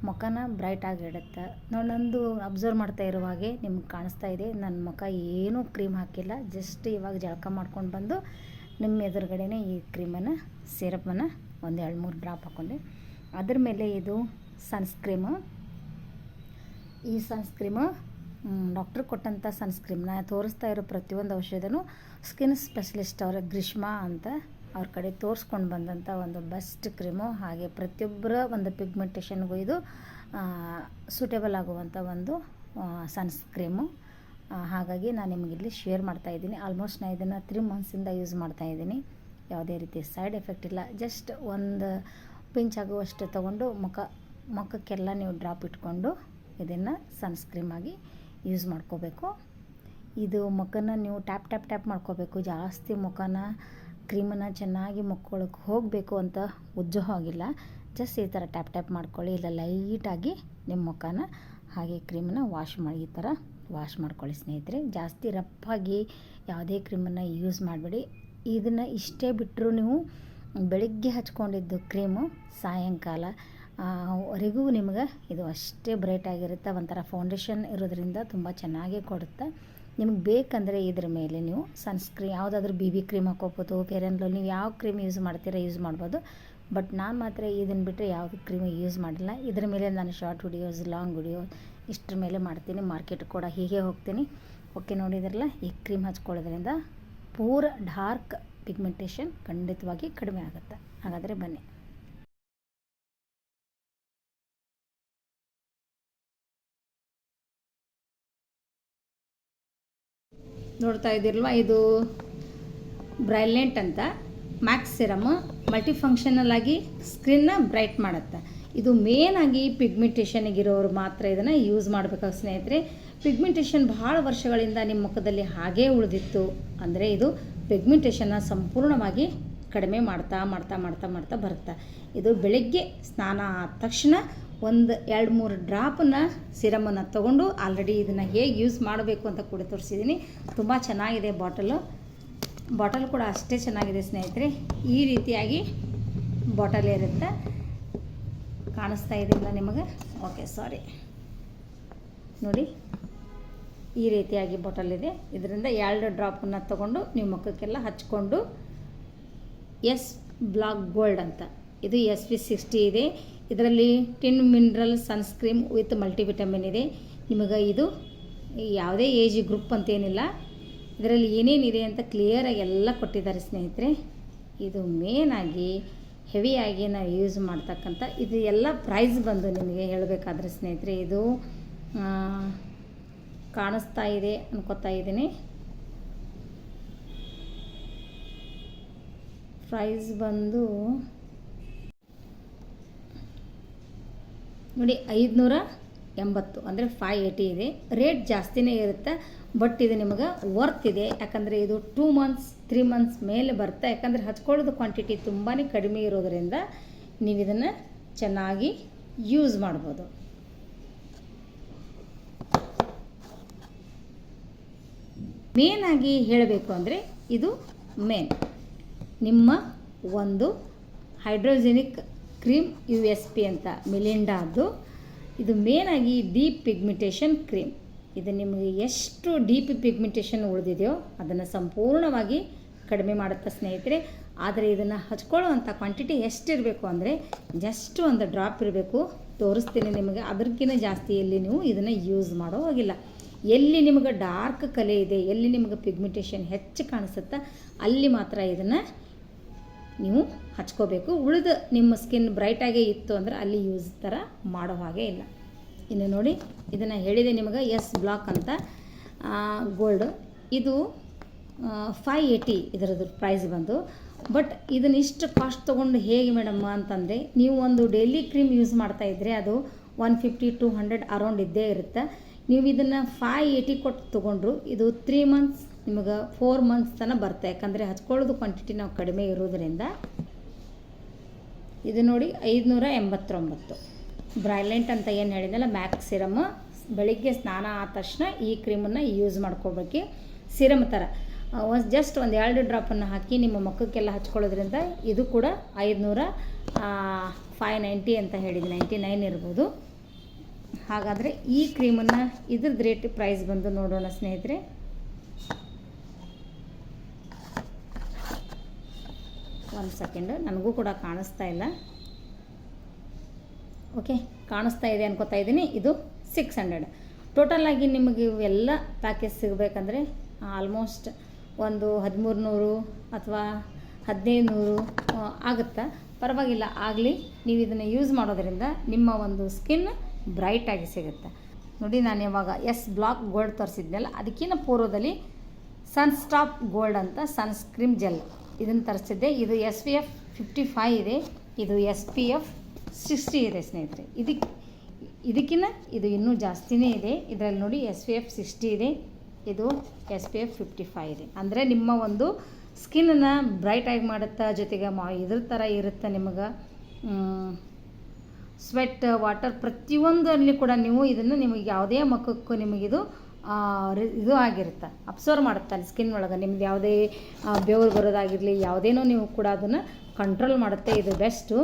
ಮುಖನ ಬ್ರೈಟ್ ಆಗಿಡುತ್ತೆ ನೋಡಿ ನಂದು ಅಬ್ಸರ್ವ್ ಮಾಡ್ತಾ ಇರೋ ಹಾಗೆ ನಿಮ್ಗೆ ಕಾಣಿಸ್ತಾ ಇದೆ. ನನ್ನ ಮುಖ ಏನೂ ಕ್ರೀಮ್ ಹಾಕಿಲ್ಲ. ಜಸ್ಟ್ ಇವಾಗ ಜಳಕ ಮಾಡ್ಕೊಂಡು ಬಂದು ನಿಮ್ಮ ಎದುರುಗಡೆನೇ ಈ ಕ್ರೀಮನ್ನು ಸಿರಪನ್ನು ಒಂದು ಎರಡು ಮೂರು ಡ್ರಾಪ್ ಹಾಕ್ಕೊಂಡೆ ಅದ್ರ ಮೇಲೆ ಇದು ಸನ್ಸ್ಕ್ರೀಮು ಈ ಸನ್ಸ್ಕ್ರೀಮು ಡಾಕ್ಟ್ರ್ ಕೊಟ್ಟಂಥ ಸನ್ಸ್ಕ್ರೀಮ್ನ ತೋರಿಸ್ತಾ ಇರೋ ಪ್ರತಿಯೊಂದು ಔಷಧನೂ ಸ್ಕಿನ್ ಸ್ಪೆಷಲಿಸ್ಟ್ ಅವರ ಗ್ರೀಷ್ಮಾ ಅಂತ ಅವ್ರ ಕಡೆ ತೋರಿಸ್ಕೊಂಡು ಬಂದಂಥ ಒಂದು ಬೆಸ್ಟ್ ಕ್ರೀಮು ಹಾಗೆ ಪ್ರತಿಯೊಬ್ಬರ ಒಂದು ಪಿಗ್ಮೆಂಟೇಷನ್ಗೂ ಇದು ಸೂಟೇಬಲ್ ಆಗುವಂಥ ಒಂದು ಸನ್ಸ್ಕ್ರೀಮು ಹಾಗಾಗಿ ನಾನು ನಿಮಗಿಲ್ಲಿ ಶೇರ್ ಮಾಡ್ತಾ ಇದ್ದೀನಿ. ಆಲ್ಮೋಸ್ಟ್ ನಾನು ಇದನ್ನು ತ್ರೀ ಮಂತ್ಸಿಂದ ಯೂಸ್ ಮಾಡ್ತಾ ಇದ್ದೀನಿ. ಯಾವುದೇ ರೀತಿ ಸೈಡ್ ಎಫೆಕ್ಟ್ ಇಲ್ಲ. ಜಸ್ಟ್ ಒಂದು ಪಿಂಚ್ ಆಗುವಷ್ಟು ತೊಗೊಂಡು ಮುಖ, ಮುಖಕ್ಕೆಲ್ಲ ನೀವು ಡ್ರಾಪ್ ಇಟ್ಕೊಂಡು ಇದನ್ನು ಸನ್ಸ್ಕ್ರೀಮ್ ಆಗಿ ಯೂಸ್ ಮಾಡ್ಕೋಬೇಕು. ಇದು ಮುಖನ ನೀವು ಟ್ಯಾಪ್ ಟ್ಯಾಪ್ ಟ್ಯಾಪ್ ಮಾಡ್ಕೋಬೇಕು. ಜಾಸ್ತಿ ಮುಖನ, ಕ್ರೀಮನ್ನು ಚೆನ್ನಾಗಿ ಮುಕ್ಕೊಳಕ್ಕೆ ಹೋಗಬೇಕು ಅಂತ ಉಜ್ಜೋ ಹೋಗಿಲ್ಲ. ಜಸ್ಟ್ ಈ ಥರ ಟ್ಯಾಪ್ ಟ್ಯಾಪ್ ಮಾಡ್ಕೊಳ್ಳಿ. ಇಲ್ಲ ಲೈಟಾಗಿ ನಿಮ್ಮ ಮುಖನ, ಹಾಗೆ ಕ್ರೀಮನ್ನು ವಾಶ್ ಮಾಡಿ, ಈ ಥರ ವಾಶ್ ಮಾಡ್ಕೊಳ್ಳಿ ಸ್ನೇಹಿತರೆ. ಜಾಸ್ತಿ ರಪ್ಪಾಗಿ ಯಾವುದೇ ಕ್ರೀಮನ್ನು ಯೂಸ್ ಮಾಡಬೇಡಿ. ಇದನ್ನು ಇಷ್ಟೇ ಬಿಟ್ಟರು ನೀವು ಬೆಳಿಗ್ಗೆ ಹಚ್ಕೊಂಡಿದ್ದು ಕ್ರೀಮು ಸಾಯಂಕಾಲ ವರೆಗೂ ನಿಮ್ಗೆ ಇದು ಅಷ್ಟೇ ಬ್ರೈಟ್ ಆಗಿರುತ್ತೆ. ಒಂಥರ ಫೌಂಡೇಶನ್ ಇರೋದ್ರಿಂದ ತುಂಬ ಚೆನ್ನಾಗಿ ಕೊಡುತ್ತೆ. ನಿಮ್ಗೆ ಬೇಕಂದರೆ ಇದ್ರ ಮೇಲೆ ನೀವು ಸನ್ಸ್ಕ್ರೀನ್ ಯಾವುದಾದ್ರೂ ಬಿ ಬಿ ಕ್ರೀಮ್ ಹಾಕೋಬೋದು ಲೋಲ್ ನೀವು ಯಾವ ಕ್ರೀಮ್ ಯೂಸ್ ಮಾಡ್ತೀರಾ ಯೂಸ್ ಮಾಡ್ಬೋದು. ಬಟ್ ನಾನು ಮಾತ್ರ ಇದನ್ನು ಬಿಟ್ಟರೆ ಯಾವ ಕ್ರೀಮ್ ಯೂಸ್ ಮಾಡಿಲ್ಲ. ಇದ್ರ ಮೇಲೆ ನಾನು ಶಾರ್ಟ್ ವಿಡಿಯೋಸ್ ಲಾಂಗ್ ವಿಡಿಯೋ ಇಷ್ಟ್ರ ಮೇಲೆ ಮಾಡ್ತೀನಿ. ಮಾರ್ಕೆಟ್ ಕೂಡ ಹೀಗೆ ಹೋಗ್ತೀನಿ. ಓಕೆ ನೋಡಿದ್ರಲ್ಲ? ಈ ಕ್ರೀಮ್ ಹಚ್ಕೊಳ್ಳೋದ್ರಿಂದ ಪೂರ ಡಾರ್ಕ್ ಪಿಗ್ಮೆಂಟೇಷನ್ ಖಂಡಿತವಾಗಿ ಕಡಿಮೆ ಆಗುತ್ತೆ. ಹಾಗಾದರೆ ಬನ್ನಿ. ನೋಡ್ತಾ ಇದ್ದೀರಲ್ವ? ಇದು ಬ್ರೈಲೆಂಟ್ ಅಂತ. ಮ್ಯಾಕ್ಸ್ ಸಿರಮ್ ಮಲ್ಟಿಫಂಕ್ಷನಲ್ ಆಗಿ ಸ್ಕ್ರಿನ್ನ ಬ್ರೈಟ್ ಮಾಡುತ್ತೆ. ಇದು ಮೇನ್ ಆಗಿ ಪಿಗ್ಮೆಂಟೇಷನ್ಗೆ ಇರೋರು ಮಾತ್ರ ಇದನ್ನು ಯೂಸ್ ಮಾಡಬೇಕಾಗ ಸ್ನೇಹಿತರೆ? ಪಿಗ್ಮೆಂಟೇಷನ್ ಭಾಳ ವರ್ಷಗಳಿಂದ ನಿಮ್ಮ ಮುಖದಲ್ಲಿ ಹಾಗೇ ಉಳಿದಿತ್ತು ಅಂದರೆ ಇದು ಪಿಗ್ಮೆಂಟೇಷನ್ನ ಸಂಪೂರ್ಣವಾಗಿ ಕಡಿಮೆ ಮಾಡ್ತಾ ಮಾಡ್ತಾ ಮಾಡ್ತಾ ಮಾಡ್ತಾ ಬರುತ್ತೆ. ಇದು ಬೆಳಗ್ಗೆ ಸ್ನಾನ ಆದ ತಕ್ಷಣ ಒಂದು ಎರಡು ಮೂರು ಡ್ರಾಪನ್ನ ಸಿರಮನ್ನು ತೊಗೊಂಡು ಆಲ್ರೆಡಿ ಇದನ್ನು ಹೇಗೆ ಯೂಸ್ ಮಾಡಬೇಕು ಅಂತ ಕೂಡ ತೋರಿಸಿದ್ದೀನಿ ತುಂಬ ಚೆನ್ನಾಗಿದೆ ಬಾಟಲು. ಬಾಟಲ್ ಕೂಡ ಅಷ್ಟೇ ಚೆನ್ನಾಗಿದೆ ಸ್ನೇಹಿತರೆ. ಈ ರೀತಿಯಾಗಿ ಬಾಟಲ್ ಇರುತ್ತೆ. ಕಾಣಿಸ್ತಾ ಇದೆಯಲ್ಲ ನಿಮಗೆ? Okay, sorry. ನೋಡಿ, ಈ ರೀತಿಯಾಗಿ ಬಾಟಲ್ ಇದೆ. ಇದರಿಂದ ಎರಡು ಡ್ರಾಪನ್ನು ತೊಗೊಂಡು ನೀವು ಮುಖಕ್ಕೆಲ್ಲ ಹಚ್ಕೊಂಡು ಎಸ್ ಬ್ಲಾಕ್ ಗೋಲ್ಡ್ ಅಂತ. ಇದು ಎಸ್ ಪಿ ಸಿಕ್ಸ್ಟಿ ಇದೆ. ಇದರಲ್ಲಿ tin mineral sunscreen with multivitamin ಇದೆ. ನಿಮಗೆ ಇದು ಯಾವುದೇ ಏಜ್ ಗ್ರೂಪ್ ಅಂತೇನಿಲ್ಲ ಇದರಲ್ಲಿ ಏನೇನಿದೆ ಅಂತ ಕ್ಲಿಯರಾಗಿ ಎಲ್ಲ ಕೊಟ್ಟಿದ್ದಾರೆ ಸ್ನೇಹಿತರೆ. ಇದು ಮೇನಾಗಿ ಹೆವಿಯಾಗಿ ನಾವು ಯೂಸ್ ಮಾಡ್ತಕ್ಕಂಥ ಇದು ಎಲ್ಲ ಪ್ರೈಸ್ ಬಂದು ನಿಮಗೆ ಹೇಳಬೇಕಾದ್ರೆ ಸ್ನೇಹಿತರೆ, ಇದು ಕಾಣಿಸ್ತಾ ಇದೆ ಅನ್ಕೋತಾ ಇದ್ದೀನಿ. ಪ್ರೈಸ್ ಬಂದು ನೋಡಿ ಐದುನೂರ ಎಂಬತ್ತು ಅಂದರೆ ಫೈ ಏಯ್ಟಿ ಇದೆ. ರೇಟ್ ಜಾಸ್ತಿನೇ ಇರುತ್ತೆ ಬಟ್ ಇದು ನಿಮಗೆ ವರ್ತ್ ಇದೆ. ಯಾಕಂದರೆ ಇದು ಟೂ ಮಂತ್ಸ್ ತ್ರೀ ಮಂತ್ಸ್ ಮೇಲೆ ಬರುತ್ತೆ ಯಾಕಂದರೆ ಹಚ್ಕೊಳ್ಳೋದು ಕ್ವಾಂಟಿಟಿ ತುಂಬಾ ಕಡಿಮೆ ಇರೋದರಿಂದ ನೀವು ಇದನ್ನು ಚೆನ್ನಾಗಿ ಯೂಸ್ ಮಾಡ್ಬೋದು. ಮೇನಾಗಿ ಹೇಳಬೇಕು ಅಂದರೆ ಇದು ಮೇನ್ ನಿಮ್ಮ ಒಂದು hydrogenic cream U S P ಅಂತ ಮಿಲಿಂಡಾದ್ದು ಇದು ಮೇನಾಗಿ ಡೀಪ್ ಪಿಗ್ಮಿಟೇಷನ್ ಕ್ರೀಮ್ ಇದು ನಿಮಗೆ ಎಷ್ಟು ಡೀಪ್ ಪಿಗ್ಮೆಂಟೇಷನ್ ಉಳಿದಿದೆಯೋ ಅದನ್ನು ಸಂಪೂರ್ಣವಾಗಿ ಕಡಿಮೆ ಮಾಡುತ್ತಾ ಸ್ನೇಹಿತರೆ. ಆದರೆ ಇದನ್ನು ಹಚ್ಕೊಳ್ಳುವಂಥ ಕ್ವಾಂಟಿಟಿ ಎಷ್ಟಿರಬೇಕು ಅಂದರೆ ಜಸ್ಟ್ ಒಂದು ಡ್ರಾಪ್ ಇರಬೇಕು. ತೋರಿಸ್ತೀನಿ ನಿಮಗೆ. ಅದಕ್ಕಿಂತ ಜಾಸ್ತಿ ಎಲ್ಲಿ ನೀವು ಇದನ್ನು ಯೂಸ್ ಮಾಡೋ ಹೋಗಿಲ್ಲ. ಎಲ್ಲಿ ನಿಮಗೆ ಡಾರ್ಕ್ ಕಲೆ ಇದೆ, ಎಲ್ಲಿ ನಿಮಗೆ ಪಿಗ್ಮೆಂಟೇಷನ್ ಹೆಚ್ಚು ಕಾಣಿಸುತ್ತಾ, ಅಲ್ಲಿ ಮಾತ್ರ ಇದನ್ನು ನೀವು ಹಚ್ಕೋಬೇಕು. ಉಳಿದ ನಿಮ್ಮ ಸ್ಕಿನ್ ಬ್ರೈಟಾಗೇ ಇತ್ತು ಅಂದರೆ ಅಲ್ಲಿ ಯೂಸ್ ಥರ ಮಾಡೋ ಹಾಗೆ ಇಲ್ಲ. ಇನ್ನು ನೋಡಿ, ಇದನ್ನು ಹೇಳಿದೆ ನಿಮಗೆ ಎಸ್ ಬ್ಲಾಕ್ ಅಂತ. ಗೋಲ್ಡ್ ಇದು ಫೈ ಏಯ್ಟಿ ಇದರದ್ದು ಪ್ರೈಸ್ ಬಂದು. ಬಟ್ ಇದನ್ನ ಇಷ್ಟು ಕಾಸ್ಟ್ ತೊಗೊಂಡು ಹೇಗೆ ಮೇಡಮ್ ಅಂತಂದರೆ, ನೀವು ಒಂದು ಡೈಲಿ ಕ್ರೀಮ್ ಯೂಸ್ ಮಾಡ್ತಾ ಇದ್ದರೆ ಅದು one fifty to hundred around ಇದ್ದೇ ಇರುತ್ತೆ. ನೀವು ಇದನ್ನು ಫೈ ಏಯ್ಟಿ ಕೊಟ್ಟು ತೊಗೊಂಡ್ರು, ಇದು ತ್ರೀ ಮಂತ್ಸ್ ನಿಮಗೆ ಫೋರ್ ಮಂತ್ಸ್ ತನಕ ಬರುತ್ತೆ. ಯಾಕಂದರೆ ಹಚ್ಕೊಳ್ಳೋದು ಕ್ವಾಂಟಿಟಿ ನಾವು ಕಡಿಮೆ ಇರೋದರಿಂದ ಇದು ನೋಡಿ ಐದುನೂರ ಎಂಬತ್ತೊಂಬತ್ತು. ಬ್ರೈಲೆಂಟ್ ಅಂತ ಏನು ಹೇಳಿದ್ನಲ್ಲ ಮ್ಯಾಕ್ ಸಿರಮ್ ಬೆಳಿಗ್ಗೆ ಸ್ನಾನ ಆದ ತಕ್ಷಣ ಈ ಕ್ರೀಮನ್ನು ಯೂಸ್ ಮಾಡ್ಕೋಬೇಕು ಸಿರಮ್ ಥರ ಒಂದು ಜಸ್ಟ್ ಒಂದು ಎರಡು ಡ್ರಾಪನ್ನು ಹಾಕಿ ನಿಮ್ಮ ಮುಖಕ್ಕೆಲ್ಲ ಹಚ್ಕೊಳ್ಳೋದ್ರಿಂದ ಇದು ಕೂಡ ಐದುನೂರ ಫೈ ನೈಂಟಿ ಅಂತ ಹೇಳಿದ್ದು ನೈಂಟಿ ನೈನ್ ಇರ್ಬೋದು. ಹಾಗಾದರೆ ಈ ಕ್ರೀಮನ್ನು ಇದ್ರದ್ದು ರೇಟ್ ಪ್ರೈಸ್ ಬಂದು ನೋಡೋಣ ಸ್ನೇಹಿತರೆ. ಒಂದು ಸೆಕೆಂಡ್ ನನಗೂ ಕೂಡ ಕಾಣಿಸ್ತಾ ಇಲ್ಲ. ಓಕೆ ಕಾಣಿಸ್ತಾ ಇದೆ ಅನ್ಕೋತಾ ಇದ್ದೀನಿ. ಇದು ಸಿಕ್ಸ್ ಹಂಡ್ರೆಡ್ ಟೋಟಲಾಗಿ ನಿಮಗೆ ಇವೆಲ್ಲ ಪ್ಯಾಕೇಜ್ ಸಿಗಬೇಕಂದ್ರೆ ಆಲ್ಮೋಸ್ಟ್ ಒಂದು ಹದಿಮೂರು ನೂರು ಅಥವಾ ಹದಿನೈದು ನೂರು ಆಗುತ್ತೆ? ಪರವಾಗಿಲ್ಲ, ಆಗಲಿ. ನೀವು ಇದನ್ನು ಯೂಸ್ ಮಾಡೋದ್ರಿಂದ ನಿಮ್ಮ ಒಂದು ಸ್ಕಿನ್ ಬ್ರೈಟಾಗಿ ಸಿಗುತ್ತೆ. ನೋಡಿ, ನಾನು ಇವಾಗ ಎಸ್ ಬ್ಲಾಕ್ ಗೋಲ್ಡ್ ತರಿಸಿದ್ನಲ್ಲ ಅದಕ್ಕಿಂತ ಪೂರ್ವದಲ್ಲಿ ಸನ್ಸ್ಟಾಪ್ ಗೋಲ್ಡ್ ಅಂತ ಸನ್ಸ್ಕ್ರೀಮ್ ಜೆಲ್ ಇದನ್ನು ತರಿಸಿದ್ದೆ. ಇದು S P F fifty five ಇದೆ. ಇದು ಎಸ್ ಪಿ ಎಫ್ ಸಿಕ್ಸ್ಟಿ ಇದೆ, ಸ್ನೇಹಿತರೆ. ಇದಕ್ಕೆ ಇದಕ್ಕಿಂತ ಇದು ಇನ್ನೂ ಜಾಸ್ತಿನೇ ಇದೆ. ಇದರಲ್ಲಿ ನೋಡಿ ಎಸ್ ಪಿ ಎಫ್ ಸಿಕ್ಸ್ಟಿ ಇದೆ. ಇದು S P F fifty five ಇದೆ. ಅಂದರೆ ನಿಮ್ಮ ಒಂದು ಸ್ಕಿನ್ನನ್ನು ಬ್ರೈಟಾಗಿ ಮಾಡುತ್ತಾ, ಜೊತೆಗೆ ಮಾ, ಇದ್ರ ಥರ ಇರುತ್ತೆ ನಿಮಗೆ? ಸ್ವೆಟ್ ವಾಟರ್ ಪ್ರತಿಯೊಂದರಲ್ಲಿ ಕೂಡ ನೀವು ಇದನ್ನು ನಿಮಗೆ ಯಾವುದೇ ಮುಖಕ್ಕೂ ನಿಮಗಿದು ಇದು ಆಗಿರುತ್ತೆ. ಅಬ್ಸರ್ವ್ ಮಾಡುತ್ತೆ ಸ್ಕಿನ್ ಒಳಗೆ. ನಿಮ್ದು ಯಾವುದೇ ಬೇವರು ಬರೋದಾಗಿರಲಿ, ಯಾವುದೇನೋ ನೀವು ಕೂಡ ಅದನ್ನು ಕಂಟ್ರೋಲ್ ಮಾಡುತ್ತೆ. ಇದು ಬೆಸ್ಟು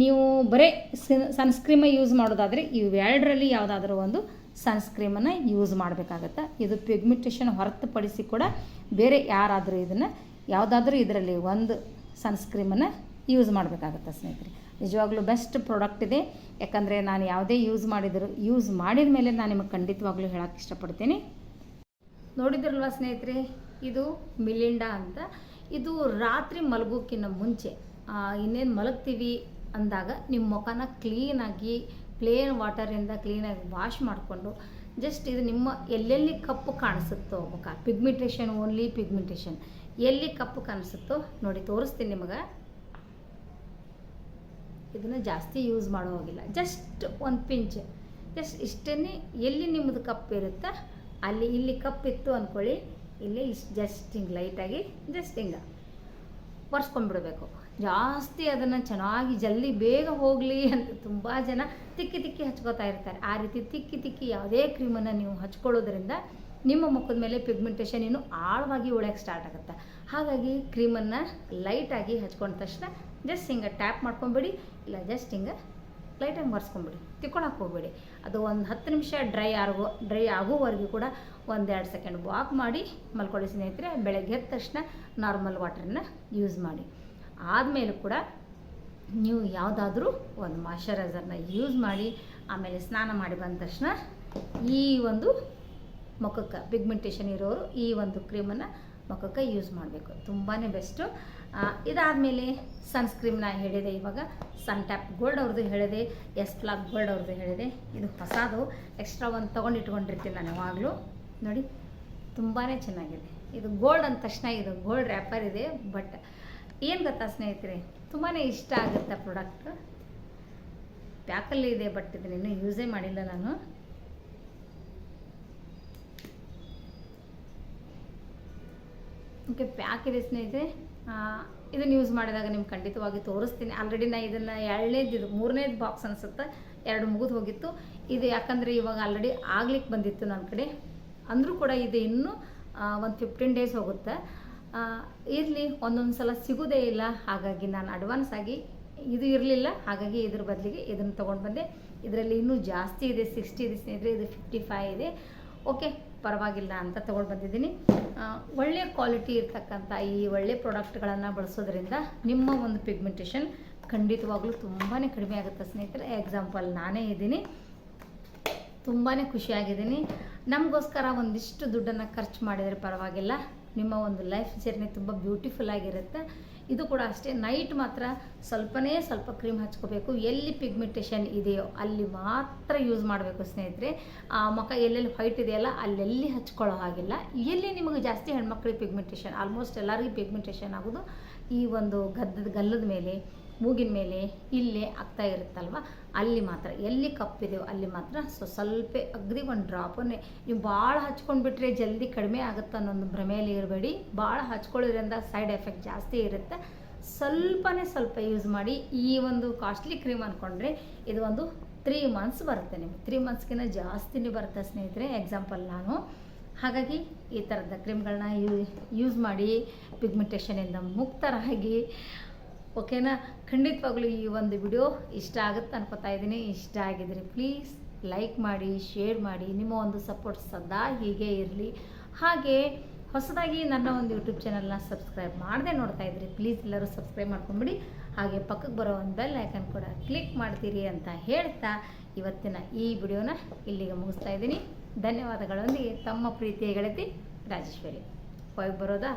ನೀವು ಬರೀ ಸನ್ ಸನ್ಸ್ಕ್ರೀಮ ಯೂಸ್ ಮಾಡೋದಾದರೆ ಇವೆರಡರಲ್ಲಿ ಯಾವುದಾದ್ರೂ ಒಂದು ಸನ್ಸ್ಕ್ರೀಮನ್ನು ಯೂಸ್ ಮಾಡಬೇಕಾಗತ್ತೆ. ಇದು ಪಿಗ್ಮಿಟೇಷನ್ ಹೊರತುಪಡಿಸಿ ಕೂಡ ಬೇರೆ ಯಾರಾದರೂ ಇದನ್ನು, ಯಾವುದಾದ್ರೂ ಇದರಲ್ಲಿ ಒಂದು ಸನ್ಸ್ಕ್ರೀಮನ್ನು ಯೂಸ್ ಮಾಡಬೇಕಾಗತ್ತೆ ಸ್ನೇಹಿತರೆ. ನಿಜವಾಗ್ಲೂ ಬೆಸ್ಟ್ ಪ್ರಾಡಕ್ಟ್ ಇದೆ. ಯಾಕಂದರೆ ನಾನು ಯಾವುದೇ ಯೂಸ್ ಮಾಡಿದರೂ ಯೂಸ್ ಮಾಡಿದ ಮೇಲೆ ನಾನು ನಿಮಗೆ ಖಂಡಿತವಾಗ್ಲೂ ಹೇಳೋಕ್ಕೆ ಇಷ್ಟಪಡ್ತೀನಿ. ನೋಡಿದ್ರಲ್ವ ಸ್ನೇಹಿತರೆ, ಇದು ಮಿಲಿಂಡಾ ಅಂತ. ಇದು ರಾತ್ರಿ ಮಲಗೋಕ್ಕಿಂತ ಮುಂಚೆ ಇನ್ನೇನು ಮಲಗ್ತೀವಿ ಅಂದಾಗ ನಿಮ್ಮ ಮುಖನ ಕ್ಲೀನಾಗಿ ಪ್ಲೇನ್ ವಾಟರಿಂದ ಕ್ಲೀನಾಗಿ ವಾಶ್ ಮಾಡಿಕೊಂಡು ಜಸ್ಟ್ ಇದು ನಿಮ್ಮ ಎಲ್ಲೆಲ್ಲಿ ಕಪ್ಪು ಕಾಣಿಸುತ್ತೋ, ಮುಖ ಪಿಗ್ಮಿಟೇಷನ್ ಓನ್ಲಿ ಪಿಗ್ಮಿಟೇಷನ್ ಎಲ್ಲಿ ಕಪ್ಪು ಕಾಣಿಸುತ್ತೋ, ನೋಡಿ ತೋರಿಸ್ತೀನಿ ನಿಮಗೆ. ಇದನ್ನು ಜಾಸ್ತಿ ಯೂಸ್ ಮಾಡೋ ಹೋಗಿಲ್ಲ. ಜಸ್ಟ್ ಒಂದು ಪಿಂಚ್. ಜಸ್ಟ್ ಇಷ್ಟೇ ಎಲ್ಲಿ ನಿಮ್ಮದು ಕಪ್ ಇರುತ್ತಾ ಅಲ್ಲಿ ಇಲ್ಲಿ ಕಪ್ ಇತ್ತು ಅಂದ್ಕೊಳ್ಳಿ ಇಲ್ಲಿ ಇಷ್ಟು ಜಸ್ಟ್ ಹಿಂಗೆ ಲೈಟಾಗಿ ಜಸ್ಟ್ ಹಿಂಗೆ ಒರೆಸ್ಕೊಂಡ್ಬಿಡ್ಬೇಕು ಜಾಸ್ತಿ ಅದನ್ನು ಚೆನ್ನಾಗಿ ಜಲ್ದಿ ಬೇಗ ಹೋಗಲಿ ಅಂತ ತುಂಬ ಜನ ತಿಕ್ಕಿ ತಿಕ್ಕಿ ಹಚ್ಕೋತಾ ಇರ್ತಾರೆ. ಆ ರೀತಿ ತಿಕ್ಕಿ ತಿಕ್ಕಿ ಯಾವುದೇ ಕ್ರೀಮನ್ನು ನೀವು ಹಚ್ಕೊಳ್ಳೋದ್ರಿಂದ ನಿಮ್ಮ ಮುಖದ ಮೇಲೆ ಪಿಗ್ಮೆಂಟೇಷನ್ ಇನ್ನೂ ಆಳವಾಗಿ ಉಳಿಯೋಕ್ಕೆ ಸ್ಟಾರ್ಟ್ ಆಗುತ್ತೆ. ಹಾಗಾಗಿ ಕ್ರೀಮನ್ನು ಲೈಟಾಗಿ ಹಚ್ಕೊಂಡ ತಕ್ಷಣ ಜಸ್ಟ್ ಹಿಂಗೆ ಟ್ಯಾಪ್ ಮಾಡ್ಕೊಂಬಿಡಿ, ಇಲ್ಲ ಜಸ್ಟ್ ಹಿಂಗೆ ಲೈಟಾಗಿ ಮರೆಸ್ಕೊಂಬಿಡಿ ತಿಕ್ಕೊಳಕ್ಕೆ ಹೋಗ್ಬೇಡಿ. ಅದು ಒಂದು ಹತ್ತು ನಿಮಿಷ ಡ್ರೈ ಆಗೋ ಡ್ರೈ ಆಗೋವರೆಗೂ ಕೂಡ ಒಂದೆರಡು ಸೆಕೆಂಡ್ ವಾಕ್ ಮಾಡಿ, ಮಲ್ಕೊಳ್ಳಿ ಸ್ನೇಹಿತರೆ, ಬೆಳಗ್ಗೆ ಎದ್ದ ತಕ್ಷಣ ನಾರ್ಮಲ್ ವಾಟ್ರನ್ನ ಯೂಸ್ ಮಾಡಿ. ಆದಮೇಲೂ ಕೂಡ ನೀವು ಯಾವುದಾದ್ರೂ ಒಂದು ಮಾಯಶ್ಚರೈಸರ್ನ ಯೂಸ್ ಮಾಡಿ, ಆಮೇಲೆ ಸ್ನಾನ ಮಾಡಿ ಬಂದ ತಕ್ಷಣ ಈ ಒಂದು ಮುಖಕ್ಕೆ ಪಿಗ್ಮೆಂಟೇಷನ್ ಇರೋರು ಈ ಒಂದು ಕ್ರೀಮನ್ನು ಮುಖಕ್ಕೆ ಯೂಸ್ ಮಾಡಬೇಕು. ತುಂಬಾ ಬೆಸ್ಟು ಇದಾದಮೇಲೆ ಸನ್ಸ್ಕ್ರೀಮ್ನ ಹೇಳಿದೆ, ಇವಾಗ ಸನ್ ಟ್ಯಾಪ್ ಗೋಲ್ಡ್ ಅವ್ರದ್ದು ಹೇಳಿದೆ ಎಸ್ ಪ್ಲಾಕ್ ಗೋಲ್ಡ್ ಅವ್ರದ್ದು ಹೇಳಿದೆ. ಇದು ಹೊಸದು. ಎಕ್ಸ್ಟ್ರಾ ಒಂದು ತೊಗೊಂಡು ಇಟ್ಕೊಂಡಿರ್ತೀನಿ ನಾನು ಯಾವಾಗಲೂ. ನೋಡಿ ತುಂಬಾ ಚೆನ್ನಾಗಿದೆ. ಇದು ಗೋಲ್ಡ್ ಅಂದ ತಕ್ಷಣ ಇದು ಗೋಲ್ಡ್ ರ್ಯಾಪರ್ ಇದೆ ಬಟ್ ಏನು ಗೊತ್ತಾ ಸ್ನೇಹಿತರೆ? ತುಂಬಾ ಇಷ್ಟ ಆಗುತ್ತೆ ಪ್ರಾಡಕ್ಟ್ ಪ್ಯಾಕಲ್ಲಿ ಇದೆ ಬಟ್ ಇದನ್ನ ಇನ್ನೂ ಯೂಸೇ ಮಾಡಿಲ್ಲ ನಾನು. ಓಕೆ ಪ್ಯಾಕ್ ಇದೆ ಸ್ನೇಹಿತರೆ. ಇದನ್ನು ಯೂಸ್ ಮಾಡಿದಾಗ ನಿಮ್ಗೆ ಖಂಡಿತವಾಗಿ ತೋರಿಸ್ತೀನಿ. ಆಲ್ರೆಡಿ ನಾ ಇದನ್ನು ಎರಡನೇದು, ಇದು ಮೂರನೇದು ಬಾಕ್ಸ್ ಅನಿಸುತ್ತೆ. ಎರಡು ಮುಗಿದು ಹೋಗಿತ್ತು. ಇದು ಯಾಕಂದರೆ ಇವಾಗ ಆಲ್ರೆಡಿ ಆಗ್ಲಿಕ್ಕೆ ಬಂದಿತ್ತು ನನ್ನ ಕಡೆ. ಅಂದರೂ ಕೂಡ ಇದು ಇನ್ನೂ ಒಂದು ಫಿಫ್ಟೀನ್ ಡೇಸ್ ಹೋಗುತ್ತೆ. ಇರಲಿ, ಒಂದೊಂದು ಸಲ ಸಿಗೋದೇ ಇಲ್ಲ. ಹಾಗಾಗಿ ನಾನು ಅಡ್ವಾನ್ಸ್ ಆಗಿ ಇದು ಇರಲಿಲ್ಲ. ಹಾಗಾಗಿ ಇದ್ರ ಬದಲಿಗೆ ಇದನ್ನು ತೊಗೊಂಡು ಬಂದೆ. ಇದರಲ್ಲಿ ಇನ್ನೂ ಜಾಸ್ತಿ ಇದೆ ಸಿಕ್ಸ್ಟಿ ಇದೆ ಸ್ನೇಹಿತರೆ, ಇದು ಫಿಫ್ಟಿ ಫೈ ಇದೆ. ಓಕೆ ಪರವಾಗಿಲ್ಲ ಅಂತ ತೊಗೊಂಡು ಬಂದಿದ್ದೀನಿ. ಒಳ್ಳೆಯ ಕ್ವಾಲಿಟಿ ಇರ್ತಕ್ಕಂಥ ಈ ಒಳ್ಳೆಯ ಪ್ರಾಡಕ್ಟ್ಗಳನ್ನು ಬಳಸೋದ್ರಿಂದ ನಿಮ್ಮ ಒಂದು ಪಿಗ್ಮೆಂಟೇಷನ್ ಖಂಡಿತವಾಗ್ಲೂ ತುಂಬಾ ಕಡಿಮೆ ಆಗುತ್ತೆ ಸ್ನೇಹಿತರೆ. ಎಕ್ಸಾಂಪಲ್ ನಾನೇ ಇದ್ದೀನಿ. ತುಂಬಾ ಖುಷಿಯಾಗಿದ್ದೀನಿ. ನಮಗೋಸ್ಕರ ಒಂದಿಷ್ಟು ದುಡ್ಡನ್ನು ಖರ್ಚು ಮಾಡಿದರೆ ಪರವಾಗಿಲ್ಲ. ನಿಮ್ಮ ಒಂದು ಲೈಫ್ ಜರ್ನಿ ತುಂಬ ಬ್ಯೂಟಿಫುಲ್ ಆಗಿರುತ್ತೆ. ಇದು ಕೂಡ ಅಷ್ಟೇ. ನೈಟ್ ಮಾತ್ರ ಸ್ವಲ್ಪನೇ ಸ್ವಲ್ಪ ಕ್ರೀಮ್ ಹಚ್ಕೋಬೇಕು. ಎಲ್ಲಿ ಪಿಗ್ಮೆಂಟೇಷನ್ ಇದೆಯೋ ಅಲ್ಲಿ ಮಾತ್ರ ಯೂಸ್ ಮಾಡಬೇಕು ಸ್ನೇಹಿತರೆ. ಆ ಮುಖ ಎಲ್ಲೆಲ್ಲಿ ವೈಟ್ ಇದೆಯಲ್ಲ ಅಲ್ಲೆಲ್ಲಿ ಹಚ್ಕೊಳ್ಳೋ ಹಾಗಿಲ್ಲ. ಎಲ್ಲಿ ನಿಮಗೆ ಜಾಸ್ತಿ ಹೆಣ್ಮಕ್ಳಿಗೆ ಪಿಗ್ಮೆಂಟೇಷನ್ ಆಲ್ಮೋಸ್ಟ್ ಎಲ್ಲರಿಗೂ ಪಿಗ್ಮೆಂಟೇಷನ್ ಆಗೋದು ಈ ಒಂದು ಗದ್ದದ ಗಲ್ಲದ ಮೇಲೆ. ಮೂಗಿನ ಮೇಲೆ ಇಲ್ಲೇ ಆಗ್ತಾ ಇರುತ್ತಲ್ವ? ಅಲ್ಲಿ ಮಾತ್ರ, ಎಲ್ಲಿ ಕಪ್ಪಿದೆಯೋ ಅಲ್ಲಿ ಮಾತ್ರ ಸೊ ಸ್ವಲ್ಪ ಅಗ್ದಿ ಒಂದು ಡ್ರಾಪನ್ನೇ ನೀವು ಭಾಳ ಹಚ್ಕೊಂಡ್ಬಿಟ್ರೆ ಜಲ್ದಿ ಕಡಿಮೆ ಆಗುತ್ತೆ ಅನ್ನೋ ಭ್ರಮೆಯಲ್ಲಿ ಇರಬೇಡಿ. ಭಾಳ ಹಚ್ಕೊಳ್ಳೋದ್ರಿಂದ ಸೈಡ್ ಎಫೆಕ್ಟ್ ಜಾಸ್ತಿ ಇರುತ್ತೆ. ಸ್ವಲ್ಪನೇ ಸ್ವಲ್ಪ ಯೂಸ್ ಮಾಡಿ ಈ ಒಂದು ಕಾಸ್ಟ್ಲಿ ಕ್ರೀಮ್ ಅಂದ್ಕೊಂಡ್ರೆ ಇದು ಒಂದು ತ್ರೀ ಮಂತ್ಸ್ ಬರುತ್ತೆ ನಿಮಗೆ. ತ್ರೀ ಮಂತ್ಸ್ಗಿಂತ ಜಾಸ್ತಿನೇ ಬರುತ್ತೆ ಸ್ನೇಹಿತರೆ ಎಕ್ಸಾಂಪಲ್ ನಾನು. ಹಾಗಾಗಿ ಈ ಥರದ ಕ್ರೀಮ್ಗಳನ್ನ ಯೂಸ್ ಮಾಡಿ ಪಿಗ್ಮೆಂಟೇಷನಿಂದ ಮುಕ್ತರಾಗಿ ಓಕೆನಾ? ಖಂಡಿತವಾಗ್ಲೂ ಈ ಒಂದು ವಿಡಿಯೋ ಇಷ್ಟ ಆಗುತ್ತೆ ಅನ್ಕೋತಾ ಇದ್ದೀನಿ. ಇಷ್ಟ ಆಗಿದ್ರೆ ಪ್ಲೀಸ್ ಲೈಕ್ ಮಾಡಿ ಶೇರ್ ಮಾಡಿ, ನಿಮ್ಮ ಒಂದು ಸಪೋರ್ಟ್ ಸದಾ ಹೀಗೆ ಇರಲಿ. ಹಾಗೆ ಹೊಸದಾಗಿ ನನ್ನ ಒಂದು ಯೂಟ್ಯೂಬ್ ಚಾನಲ್ನ ಸಬ್ಸ್ಕ್ರೈಬ್ ಮಾಡದೆ ನೋಡ್ತಾ ಇದ್ರಿ ಪ್ಲೀಸ್ ಎಲ್ಲರೂ ಸಬ್ಸ್ಕ್ರೈಬ್ ಮಾಡ್ಕೊಂಬಿಡಿ. ಹಾಗೆ ಪಕ್ಕಕ್ಕೆ ಬರೋ ಒಂದು ಬೆಲ್ ಐಕನ್ ಕೂಡ ಕ್ಲಿಕ್ ಮಾಡ್ತೀರಿ ಅಂತ ಹೇಳ್ತಾ ಇವತ್ತಿನ ಈ ವಿಡಿಯೋನ ಇಲ್ಲಿಗೆ ಮುಗಿಸ್ತಾ ಇದ್ದೀನಿ. ಧನ್ಯವಾದಗಳೊಂದಿಗೆ ತಮ್ಮ ಪ್ರೀತಿಯ ಗೆಳತಿ ರಾಜೇಶ್ವರಿ. ಹೋಗಿ ಬರೋದಾ?